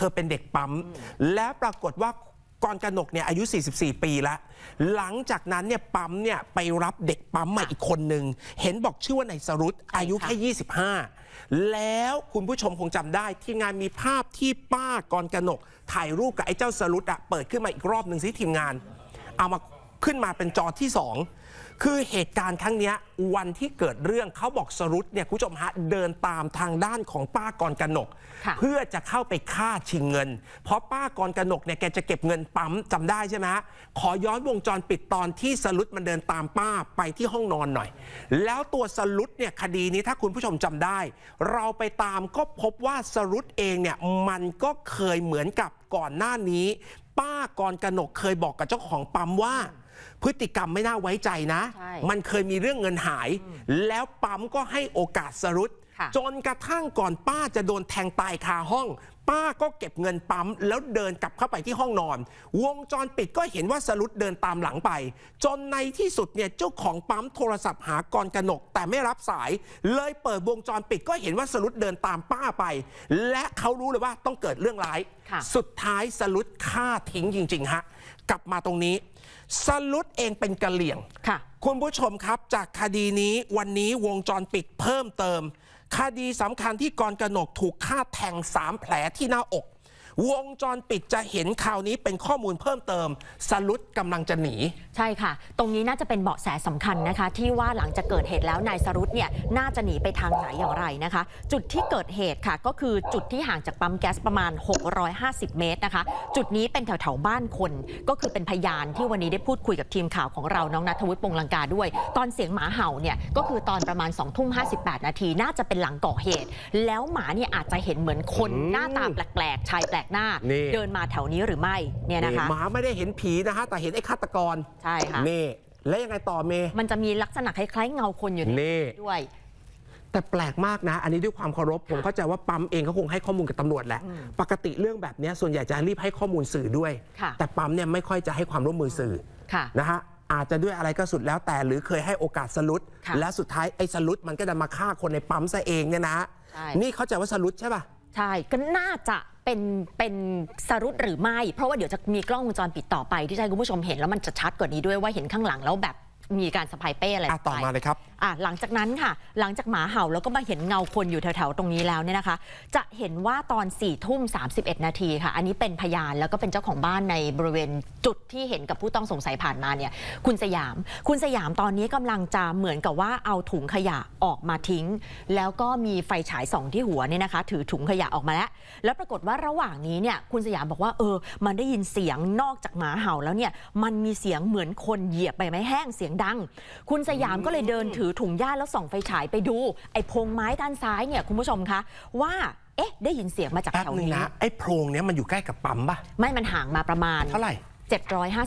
ธอเป็นเด็กปั๊ม แล้วปรากฏว่ากรกนกเนี่ยอายุ 44 ปีแล้วหลังจากนั้นเนี่ยปั๊มเนี่ยไปรับเด็กปั๊มมาอีกคนหนึ่ง เห็นบอกชื่อว่านายสรุตอายุแค่ 25 แล้วคุณผู้ชมคงจำได้ ทีมงานมีภาพที่ป้ากรกนก ถ่ายรูปกับไอ้เจ้าสรุตอะเปิดขึ้นมาอีกรอบหนึ่งสิทีมงาน เอามา ขึ้นมาเป็นจอที่ 2 คือเหตุการณ์ครั้งเนี้ยวันที่เกิดเรื่องเขาบอกสรุตเนี่ยคุณผู้ชมฮะเดินตามทางด้านของป้ากรกนกค่ะเพื่อจะเข้าไปฆ่าชิงเงิน เพราะป้ากรกนกเนี่ยแกจะเก็บเงินปั๊มจำได้ใช่ไหมฮะขอย้อนวงจรปิดตอนที่สรุตมันเดินตามป้าไปที่ห้องนอนหน่อย แล้วตัวสรุตเนี่ยคดีนี้ถ้าคุณผู้ชมจำได้ เราไปตามก็พบว่าสรุตเองเนี่ยมันก็เคยเหมือนกับก่อนหน้านี้ ป้ากรกนกเคยบอกกับเจ้าของปั๊มว่าพฤติกรรมไม่น่าไว้ใจนะ ใช่มันเคยมีเรื่องเงินหาย แล้วปั๊มก็ให้โอกาสสรุตค่ะ จนกระทั่งก่อนป้าจะโดนแทงตายคาห้อง ป้าก็เก็บเงินปั๊ม แล้วเดินกลับเข้าไปที่ห้องนอน วงจรปิดก็เห็นว่าสรุตเดินตามหลังไป จนในที่สุดเนี่ยเจ้าของปั๊มโทรศัพท์หากรกนก แต่ไม่รับสาย เลยเปิดวงจรปิดก็เห็นว่าสรุตเดินตามป้าไป และเขารู้เลยว่าต้องเกิดเรื่องร้ายค่ะสุดท้ายสรุตฆ่าทิ้งจริงๆฮะกลับมาตรงนี้สรุตเองเป็นกะเหลี่ยง ค่ะ คุณผู้ชมครับจากคดีนี้วันนี้วงจรปิดเพิ่มเติม คดีสำคัญที่กรกนกถูกฆ่าแทงสามแผลที่หน้าอก วงจรปิดจะเห็นข่าวนี้เป็นข้อมูลเพิ่มเติม สลุดกำลังจะหนี ใช่ค่ะ ตรงนี้น่าจะเป็นเบาะแสสำคัญนะคะ ที่ว่าหลังจากเกิดเหตุแล้วนายสรุตเนี่ยน่าจะหนีไปทางไหนอย่างไรนะคะ จุดที่เกิดเหตุค่ะ ก็คือจุดที่ห่างจากปั๊มแก๊สประมาณ 650 เมตรนะคะ จุดนี้เป็นแถวแถวๆบ้านคน ก็คือเป็นพยานที่วันนี้ได้พูดคุยกับทีมข่าวของเราน้องนัทวุฒิปงลังกาด้วย ตอนเสียงหมาเห่าเนี่ยก็คือตอนประมาณ2ทุ่ม58นาที น่าจะเป็นหลังก่อเหตุ แล้วหมาเนี่ยอาจจะเห็นเหมือนคนอืมหน้าตาแปลกๆชายแปลกหน้านี่เดินมาแถวนี้หรือไม่เนี่ยนะคะหมาไม่ได้เห็นผีนะฮะแต่เห็นไอ้ฆาตกรใช่ค่ะนี่แล้วยังไงต่อเมย์มันจะมีลักษณะคล้ายๆเงาคนอยู่ในนี่ด้วย แต่แปลกมากนะ อันนี้ด้วยความเคารพ ผมเข้าใจว่าปั๊มเองเขาคงให้ข้อมูลกับตำรวจแหละ ปกติเรื่องแบบเนี้ยส่วนใหญ่จะรีบให้ข้อมูลสื่อด้วยค่ะแต่ปั๊มเนี่ยไม่ค่อยจะให้ความร่วมมือสื่อค่ะนะฮะอาจจะด้วยอะไรก็สุดแล้วแต่หรือเคยให้โอกาสสลุดค่ะและสุดท้ายไอ้สลุดมันก็จะมาฆ่าคนในปั๊มซะเองเนี่ยนะใช่นี่เข้าใจว่าสลุดใช่ป่ะ ใช่ ก็น่าจะเป็นเป็นสรุปหรือไม่ เพราะว่าเดี๋ยวจะมีกล้องวงจรปิดต่อไปที่จะให้คุณผู้ชมเห็นแล้วมันจะชัดกว่านี้ด้วยว่าเห็นข้างหลังแล้วแบบ มีการสะพายเป้อะไรอะต่อไป มาเลยครับ อะหลังจากนั้นค่ะ หลังจากหมาเห่าแล้วก็มาเห็นเงาคนอยู่แถวๆ ตรงนี้แล้วเนี่ยนะคะ จะเห็นว่าตอน4ี่ทุ่ม31 นาทีค่ะ อันนี้เป็นพยานแล้วก็เป็นเจ้าของบ้านในบริเวณจุดที่เห็นกับผู้ต้องสงสัยผ่านมาเนี่ยคุณสยาม คุณสยามตอนนี้กำลังจะเหมือนกับว่าเอาถุงขยะออกมาทิ้ง แล้วก็มีไฟฉายส่องที่หัวเนี่ยนะคะ ถือถุงขยะออกมาแล้ว แล้วปรากฏว่าระหว่างนี้เนี่ยคุณสยามบอกว่าเออ มันได้ยินเสียงนอกจากหมาเห่าแล้วเนี่ยมันมีเสียงเหมือนคนเหยียบใบไม้แห้งเสียงดัง คุณสยามก็เลยเดินถือถุงหญ้าแล้วส่องไฟฉายไปดู ไอ้พงไม้ด้านซ้ายเนี่ยคุณผู้ชมคะว่าเอ๊ะ ได้ยินเสียงมาจากแป๊บแถวนึงนี้นะไอ้โพรงเนี้ยมันอยู่ใกล้กับปั๊มป่ะ ไม่มันห่างมาประมาณ เท่าไหร่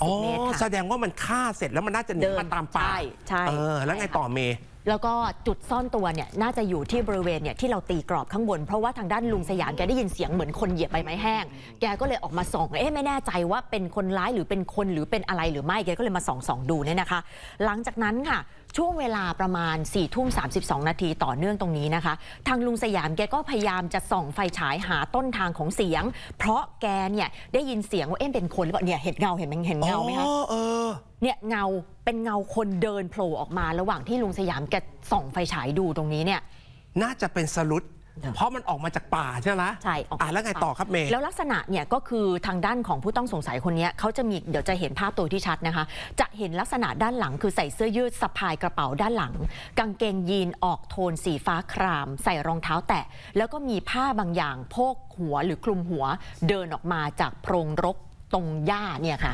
อ๋อ750 เมตรแสค่ะดงว่ามันฆ่าเสร็จแล้วมันน่าจะหนีเดินมาตามป่าใช่ใช่เออแล้วไงต่อเมย์ แล้วก็จุดซ่อนตัวเนี่ยน่าจะอยู่ที่บริเวณเนี่ยที่เราตีกรอบข้างบน เพราะว่าทางด้านลุงสยามแกได้ยินเสียงเหมือนคนเหยียบใบไม้แห้ง แกก็เลยออกมาส่องเอ๊ะไม่แน่ใจว่าเป็นคนร้ายหรือเป็นคนหรือเป็นอะไรหรือไม่แกก็เลยมาส่องส่องดูเนี่ยนะคะ หลังจากนั้นค่ะ ช่วงเวลาประมาณ4ี่ทุ่ม32นาทีต่อเนื่องตรงนี้นะคะ ทางลุงสยามแกก็พยายามจะส่องไฟฉายหาต้นทางของเสียง เพราะแกเนี่ยได้ยินเสียงว่าเอ๊ะเป็นคนหรือเปล่าเนี่ยเห็นเงาเห็นไหมเห็นเงาไหมคะอ๋อเออเนี่ยเงาเป็นเงาคนเดินโผล่ออกมาระหว่างที่ลุงสยามแกส่องไฟฉายดูตรงนี้เนี่ย น่าจะเป็นสลุด เพราะมันออกมาจากป่าใช่ไหมใช่ออกอะแล้วไงต่อครับเมย์ แล้วลักษณะเนี่ยก็คือทางด้านของผู้ต้องสงสัยคนเนี้ยเขาจะมีเดี๋ยวจะเห็นภาพตัวที่ชัดนะคะ จะเห็นลักษณะด้านหลังคือใส่เสื้อยืดสะพายกระเป๋าด้านหลัง กางเกงยีนออกโทนสีฟ้าคราม ใส่รองเท้าแตะ แล้วก็มีผ้าบางอย่างโพกหัวหรือคลุมหัว เดินออกมาจากโพรงรกตรงหญ้าเนี่ยค่ะ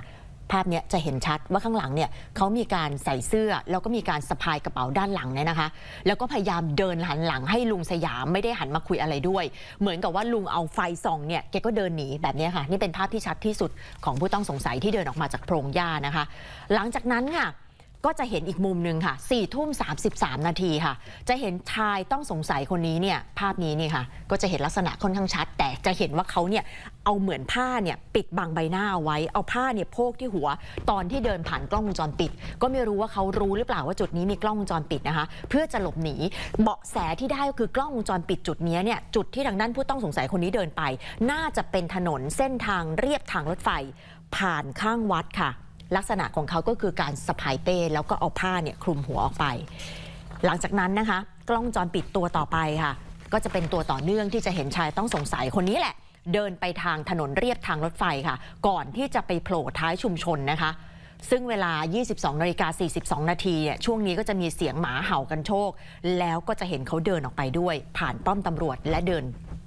ภาพเนี้ยจะเห็นชัดว่าข้างหลังเนี่ยเขามีการใส่เสื้อ แล้วก็มีการสะพายกระเป๋าด้านหลังเนี่ยนะคะ แล้วก็พยายามเดินหันหลังให้ลุงสยามไม่ได้หันมาคุยอะไรด้วย เหมือนกับว่าลุงเอาไฟส่องเนี่ยแกก็เดินหนีแบบนี้ค่ะ นี่เป็นภาพที่ชัดที่สุดของผู้ต้องสงสัยที่เดินออกมาจากโพรงหญ้านะคะ หลังจากนั้นค่ะ ก็จะเห็นอีกมุมหนึ่งค่ะ4ี่ทุ่ม33 นาทีค่ะ จะเห็นชายต้องสงสัยคนนี้เนี่ยภาพนี้นี่ค่ะ ก็จะเห็นลักษณะค่อนข้างชัด แต่จะเห็นว่าเขาเนี่ยเอาเหมือนผ้าเนี่ยปิดบังใบหน้าเอาไว้ เอาผ้าเนี่ยโพกที่หัว ตอนที่เดินผ่านกล้องวงจรปิด ก็ไม่รู้ว่าเขารู้หรือเปล่าว่าจุดนี้มีกล้องวงจรปิดนะคะ เพื่อจะหลบหนีเบาะแสที่ได้ก็คือกล้องวงจรปิดจุดนี้เนี่ยจุดที่ทางด้านผู้ต้องสงสัยคนนี้เดินไป น่าจะเป็นถนนเส้นทางเรียบทางรถไฟ ผ่านข้างวัดค่ะ ลักษณะของเขาก็คือการสะพายเป้แล้วก็เอาผ้าเนี่ยคลุมหัวออกไป หลังจากนั้นนะคะ กล้องจรปิดตัวต่อไปค่ะ ก็จะเป็นตัวต่อเนื่องที่จะเห็นชายต้องสงสัยคนนี้แหละ เดินไปทางถนนเรียบทางรถไฟค่ะ ก่อนที่จะไปโผล่ท้ายชุมชนนะคะ ซึ่งเวลา 22นาฬิกา42 นาทีเนี่ยช่วงนี้ก็จะมีเสียงหมาเห่ากันโชค แล้วก็จะเห็นเขาเดินออกไปด้วย ผ่านป้อมตำรวจและเดิน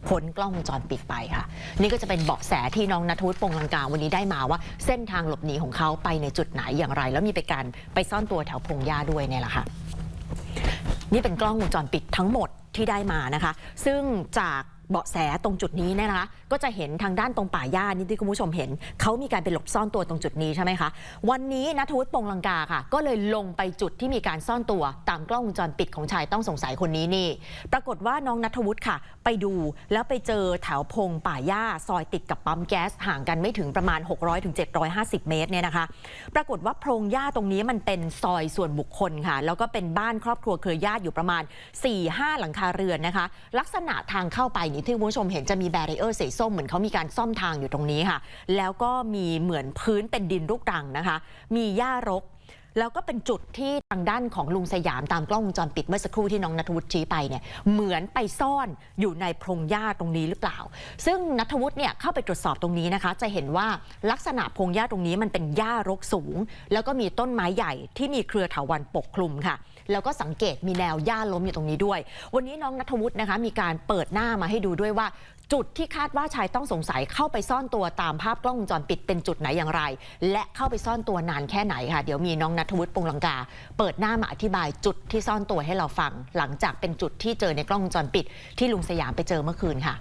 ผลกล้องวงจรปิดไปค่ะ นี่ก็จะเป็นเบาะแสที่น้องนัทวุฒิปงลังกาวันนี้ได้มาว่า เส้นทางหลบหนีของเขาไปในจุดไหนอย่างไร แล้วมีไปการไปซ่อนตัวแถวพงหญ้าด้วยเนี่ยแหละค่ะ นี่เป็นกล้องวงจรปิดทั้งหมดที่ได้มานะคะ ซึ่งจาก เบาะแสตรงจุดนี้เนยนะคะ ก็จะเห็นทางด้านตรงป่าหญ้านี่ที่คุณผู้ชมเห็น เขามีการไปหลบซ่อนตัวตรงจุดนี้ใช่ไหมคะ วันนี้นัทวุฒิปงลังกาค่ะ ก็เลยลงไปจุดที่มีการซ่อนตัวตามกล้องวงจรปิดของชายต้องสงสัยคนนี้นี่ ปรากฏว่าน้องนัทวุฒิค่ะ ไปดูแล้วไปเจอแถวพงป่าหญ้าซอยติดกับปั๊มแก๊สห่างกันไม่ถึงประมาณ 600-750 เมตรเนี่ยนะคะ ปรากฏว่าโพงหญ้าตรงนี้มันเป็นซอยส่วนบุคคลค่ะ แล้วก็เป็นบ้านครอบครัวเครือญาติอยู่ประมาณ4-5หลังคาเรือนนะคะ ลักษณะทางเข้าไปนี่ที่คุณผู้ชมเห็นจะมีแบรีเออร์สีส้มเหมือนเขามีการซ่อมทางอยู่ตรงนี้ค่ะ แล้วก็มีเหมือนพื้นเป็นดินลูกรังนะคะ มีหญ้ารก แล้วก็เป็นจุดที่ทางด้านของลุงสยามตามกล้องวงจรปิดเมื่อสักครู่ที่น้องนัทวุฒิชี้ไปเนี่ยเหมือนไปซ่อนอยู่ในพรงหญ้าตรงนี้หรือเปล่า ซึ่งนัทวุฒิเนี่ยเข้าไปตรวจสอบตรงนี้นะคะ จะเห็นว่าลักษณะพงหญ้าตรงนี้มันเป็นหญ้ารกสูง แล้วก็มีต้นไม้ใหญ่ที่มีเครือเถาวัลย์ปกคลุมค่ะ แล้วก็สังเกตมีแนวหญ้าล้มอยู่ตรงนี้ด้วย วันนี้น้องนัทวุฒินะคะมีการเปิดหน้ามาให้ดูด้วยว่า จุดที่คาดว่าชายต้องสงสัยเข้าไปซ่อนตัวตามภาพกล้องวงจรปิดเป็นจุดไหนอย่างไร และเข้าไปซ่อนตัวนานแค่ไหนค่ะ เดี๋ยวมีน้องนัทวุฒิปงลังกา เปิดหน้ามาอธิบายจุดที่ซ่อนตัวให้เราฟัง หลังจากเป็นจุดที่เจอในกล้องวงจรปิด ที่ลุงสยามไปเจอเมื่อคืนค่ะ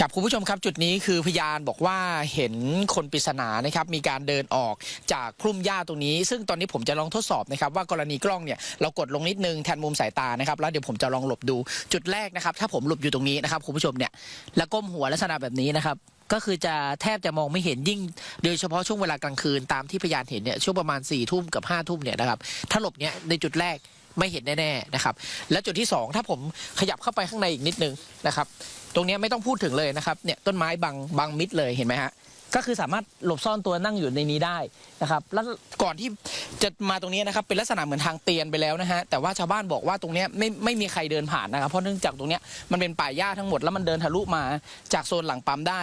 ครับคุณผู้ชมครับจุดนี้คือพยานบอกว่าเห็นคนปริศนานะครับมีการเดินออกจากพุ่มหญ้าตรงนี้ ซึ่งตอนนี้ผมจะลองทดสอบนะครับว่ากรณีกล้องเนี่ยเรากดลงนิดนึงแทนมุมสายตานะครับแล้วเดี๋ยวผมจะลองหลบดูจุดแรกนะครับ ถ้าผมหลบอยู่ตรงนี้นะครับคุณผู้ชมเนี่ยแล้วก้มหัวลักษณะแบบนี้นะครับก็คือจะแทบจะมองไม่เห็นยิ่ง โดยเฉพาะช่วงเวลากลางคืนตามที่พยานเห็นเนี่ยช่วงประมาณ4ี่ทุ่มกับ5้าทุ่มเนี่ยนะครับถ้าหลบเนี่ยในจุดแรก ไม่เห็นแน่ๆนะครับ และจุดที่สองถ้าผมขยับเข้าไปข้างในอีกนิดนึงนะครับ ตรงนี้ไม่ต้องพูดถึงเลยนะครับเนี่ยต้นไม้บางบางมิดเลยเห็นไหมฮะ ก็คือสามารถหลบซ่อนตัวนั่งอยู่ในนี้ได้นะครับแล้วก่อนที่จะมาตรงนี้นะครับเป็นลักษณะเหมือนทางเตียนไปแล้วนะฮะแต่ว่าชาวบ้านบอกว่าตรงนี้ไม่ไม่มีใครเดินผ่านนะครับเพราะเนื่องจากตรงนี้มันเป็นป่าหญ้าทั้งหมดแล้วมันเดินทะลุมาจากโซนหลังปั๊มได้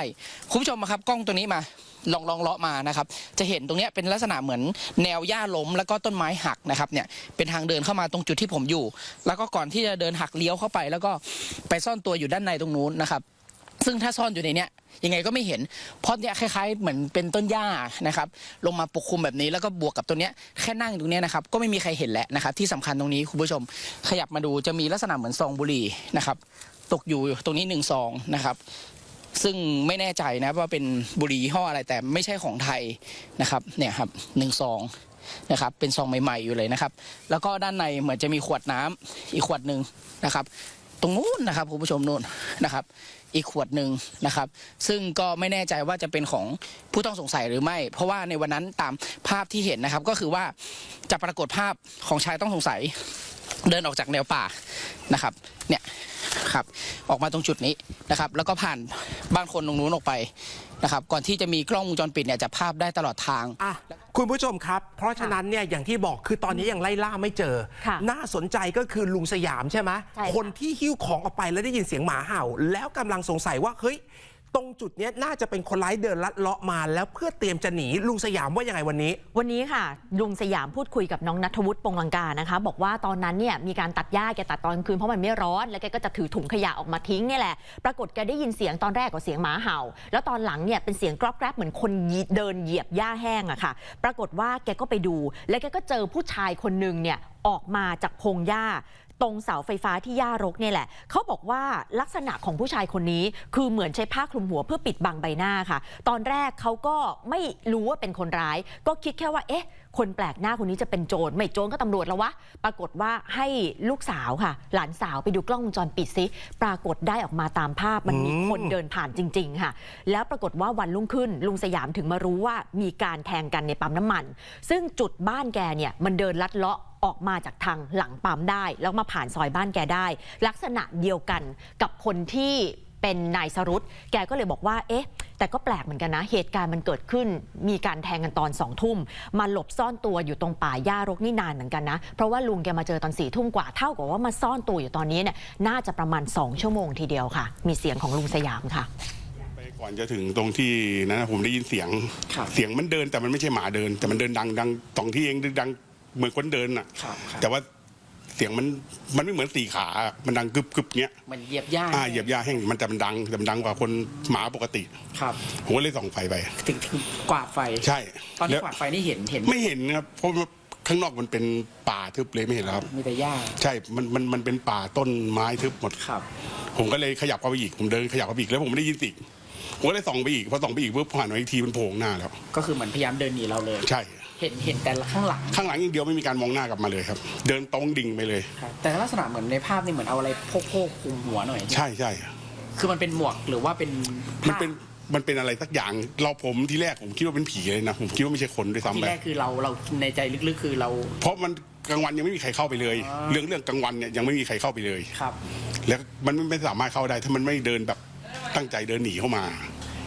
คุณผู้ชมมาครับกล้องตัวนี้มาลองลองเลาะมานะครับ จะเห็นตรงนี้เป็นลักษณะเหมือนแนวหญ้าล้ม แล้วก็ต้นไม้หักนะครับเนี่ยเป็นทางเดินเข้ามาตรงจุดที่ผมอยู่ แล้วก็ก่อนที่จะเดินหักเลี้ยวเข้าไป แล้วก็ไปซ่อนตัวอยู่ด้านในตรงนู้นนะครับ ซึ่งถ้าซ่อนอยู่ในเนี้ย ยังไงก็ไม่เห็น เพราะเนี่ยคล้ายๆเหมือนเป็นต้นหญ้านะครับลงมาปกคลุมแบบนี้แล้วก็บวกกับตัวเนี้ยแค่นั่งตรงเนี้ยนะครับก็ไม่มีใครเห็นแหละนะครับที่สำคัญตรงนี้คุณผู้ชม ขยับมาดูจะมีลักษณะเหมือนซองบุหรี่นะครับตกอยู่ตรงนี้หนึ่งซองนะครับซึ่งไม่แน่ใจนะว่าเป็นบุหรี่ยี่ห้ออะไรแต่ไม่ใช่ของไทยนะครับเนี่ยครับหนึ่งซองนะครับเป็นซองใหม่ๆอยู่เลยนะครับ แล้วก็ด้านในเหมือนจะมีขวดน้ำอีกขวดหนึ่งนะครับ ตรงนู้นนะครับคุณผู้ชมนู่นนะครับ อีกขวดหนึ่งนะครับ ซึ่งก็ไม่แน่ใจว่าจะเป็นของผู้ต้องสงสัยหรือไม่ เพราะว่าในวันนั้นตามภาพที่เห็นนะครับ ก็คือว่าจะปรากฏภาพของชายต้องสงสัย เดินออกจากแนวป่านะครับ เนี่ย ครับออกมาตรงจุดนี้นะครับ แล้วก็ผ่านบ้านคนตรงนู้นออกไปนะครับก่อนที่จะมีกล้องวงจรปิดเนี่ยจะภาพได้ตลอดทาง อะคุณผู้ชมครับ เพราะฉะนั้นเนี่ยอย่างที่บอกคือตอนนี้ยังไล่ล่าไม่เจอ ค่ะน่าสนใจก็คือลุงสยามใช่ไหมใช่ค่ะ คนที่หิ้วของออกไปแล้วได้ยินเสียงหมาเห่า แล้วกำลังสงสัยว่าเฮ้ย ตรงจุดนี้น่าจะเป็นคนร้ายเดินลัดเลาะมา แล้วเพื่อเตรียมจะหนีลุงสยามว่ายังไงวันนี้ วันนี้ค่ะ ลุงสยามพูดคุยกับน้องนัทวุฒิปงลังกานะคะ บอกว่าตอนนั้นเนี่ยมีการตัดหญ้าแกตัดตอนกลางคืนเพราะมันไม่ร้อน แล้วแกก็จะถือถุงขยะออกมาทิ้งนี่แหละปรากฏแกได้ยินเสียงตอนแรกก็เสียงหมาเห่า แล้วตอนหลังเนี่ยเป็นเสียงกรอบแกรบเหมือนคนเดินเหยียบหญ้าแห้งอะค่ะ ปรากฏว่าแกก็ไปดู แล้วแกก็เจอผู้ชายคนหนึ่งเนี่ยออกมาจากพงหญ้า ตรงเสาไฟฟ้าที่ย่ารกเนี่ยแหละ เขาบอกว่าลักษณะของผู้ชายคนนี้ คือเหมือนใช้ผ้าคลุมหัวเพื่อปิดบังใบหน้าค่ะ ตอนแรกเขาก็ไม่รู้ว่าเป็นคนร้าย ก็คิดแค่ว่าเอ๊ะคนแปลกหน้าคนนี้จะเป็นโจรไม่โจรก็ตำรวจแล้ววะ ปรากฏว่าให้ลูกสาวค่ะ หลานสาวไปดูกล้องวงจรปิดซิปรากฏได้ออกมาตามภาพมันมีคนเดินผ่านจริง ๆ ค่ะ แล้วปรากฏว่าวันรุ่งขึ้น ลุงสยามถึงมารู้ว่ามีการแทงกันในปั๊มน้ำมัน ซึ่งจุดบ้านแกเนี่ยมันเดินลัดเลาะ ออกมาจากทางหลังปั๊มได้ แล้วมาผ่านซอยบ้านแกได้ ลักษณะเดียวกันกับคนที่เป็นนายสรุตแกก็เลยบอกว่า เอ๊ะ แต่ก็แปลกเหมือนกันนะ เหตุการณ์มันเกิดขึ้น มีการแทงกันตอนสองทุ่ม มาหลบซ่อนตัวอยู่ตรงป่าหญ้ารกนี่นานเหมือนกันนะ เพราะว่าลุงแกมาเจอตอนสี่ทุ่มกว่า เท่ากับว่ามาซ่อนตัวอยู่ตอนนี้เนี่ย น่าจะประมาณ 2 ชั่วโมงทีเดียวค่ะ มีเสียงของลุงสยามค่ะ ไปก่อนจะถึงตรงที่นั้นนะผมได้ยินเสียงครับเสียงมันเดินแต่มันไม่ใช่หมาเดิน แต่มันเดินดังดังสองที่เองดัง เหมือนคนเดินอะ ครับครับ แต่ว่าเสียงมันมันไม่เหมือนสี่ขาอะมันดังกึบกึบเงี้ยมันเหยียบย่าอ่าเหยียบยาแห้งมันแต่มันดังแต่มันดังกว่าคนหมาปกติครับผมก็เลยส่องไฟไป ถึงถึงกวาดไฟ ใช่ตอนที่แล้วกวาดไฟนี่เห็นเห็นไม่เห็นนะครับเพราะว่าข้างนอกมันเป็นป่าทึบเลยไม่เห็นแล้วครับ มีแต่หญ้าใช่มันมันมันเป็นป่าต้นไม้ทึบหมด ครับ ผมก็เลยขยับเข้าไปอีก ผมเดินขยับเข้าไปอีกแล้วผมไม่ได้ยินเสียง ผมก็เลยส่องไปอีกพอส่องไปอีกปุ๊บผ่านมาอีกทีมันโผล่ข้างหน้าแล้ว ก็คือเหมือนพยายามเดินหนีเราเลย ใช่ เห็นเห็นแต่ละข้างหลังข้างหลังอย่างเดียวไม่มีการมองหน้ากลับมาเลยครับ เดินตรงดิ่งไปเลย ครับแต่ลักษณะเหมือนในภาพนี่เหมือนเอาอะไรโพกโพกคลุมหัวหน่อยใช่ใช่คือมันเป็นหมวกหรือว่าเป็นมันเป็นมันเป็นอะไรสักอย่าง เราผมที่แรกผมคิดว่าเป็นผีเลยนะผมคิดว่าไม่ใช่คนด้วยผ้าซ้ำทีไป แรกคือเราเราในใจลึกๆคือเรา เพราะมันกลางวันยังไม่มีใครเข้าไปเลย อ่า เรื่องเรื่องกลางวันเนี่ยยังไม่มีใครเข้าไปเลย ครับ แล้วมันไม่สามารถเข้าได้ถ้ามันไม่เดินแบบตั้งใจเดินหนีเข้ามา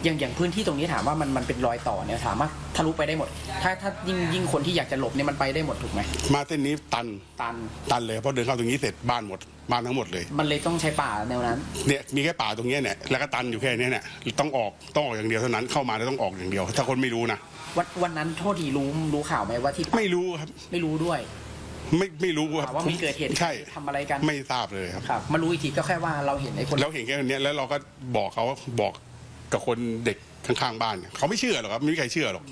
อย่างอย่างพื้นที่ตรงนี้ถามว่ามันมันเป็นรอยต่อเนี่ยสามารถทะลุไปได้หมด ถ้าถ้ายิ่งยิ่งคนที่อยากจะหลบเนี่ยมันไปได้หมดถูกไหมมาเส้นนี้ตันตันตันเลยเพราะเดินเข้าตรงนี้เสร็จบ้านหมดบ้านทั้งหมดเลย มันเลยต้องใช้ป่าแนวนั้นเนี่ยมีแค่ป่าตรงเนี้ยเนี่ยแล้วก็ตันอยู่แค่เนี้ยเนี่ยต้องออกต้องออกอย่างเดียวเท่านั้นเข้ามาแล้วต้องออกอย่างเดียว ถ้าคนไม่รู้นะวันวันนั้นโทษทีรู้รู้ข่าวไหมว่าที่ไม่รู้ครับไม่รู้ด้วยไม่ไม่รู้ครับว่ามีเกิดเหตุใช่ทำอะไรกันไม่ทราบเลยครับครับมารู้อีกทีก็แค่ว่าเราเห็นไอ้คนเราเห็นแค่เนี้ยแล้วเราก็บอกเขาบอก กับคนเด็กข้างๆบ้านเนี่ยเขาไม่เชื่อหรอกครับไม่มีใครเชื่อหรอก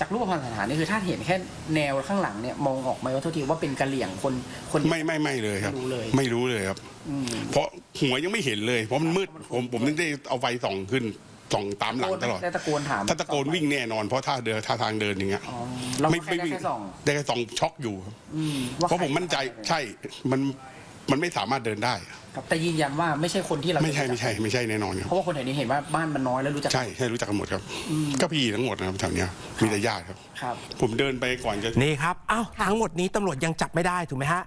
จากรูปพรรณสันฐานนี่คือถ้าเห็นแค่แนวข้างหลังเนี่ยมองออกไหมว่าโทษทีว่าเป็นกะเหลี่ยงคนคน ไม่ไม่ไม่เลยครับ ไม่รู้เลย ไม่รู้เลยครับ อืม เพราะหัวยังไม่เห็นเลยเพราะมันมืดผมผมถึงได้เอาไฟส่องขึ้นส่องตามหลังตลอด ได้ตะโกนถามถ้าตะโกนวิ่งแน่นอนเพราะท่าเดินท่าทางเดินอย่างเงี้ยอ๋อเราไม่ได้วิ่งแค่สองได้แค่ส่องช็อกอยู่ครับอืมว่าเพราะผมมั่นใจใช่มัน มันไม่สามารถเดินได้ ครับแต่ยืนยันว่าไม่ใช่คนที่เราไม่ใช่ไม่ใช่ไม่ใช่แน่นอนครับเพราะว่าคนแถวนี้เห็นว่าบ้านมันน้อยแล้วรู้จัก ใช่ใช่รู้จักกันหมดครับก็พี่ทั้งหมดนะครับแถวเนี้ยมีแต่ญาติครับ ครับ ผมเดินไปก่อนจะ นี่ครับอ้าวทั้งหมดนี้ตำรวจยังจับไม่ได้ถูกไหมฮะ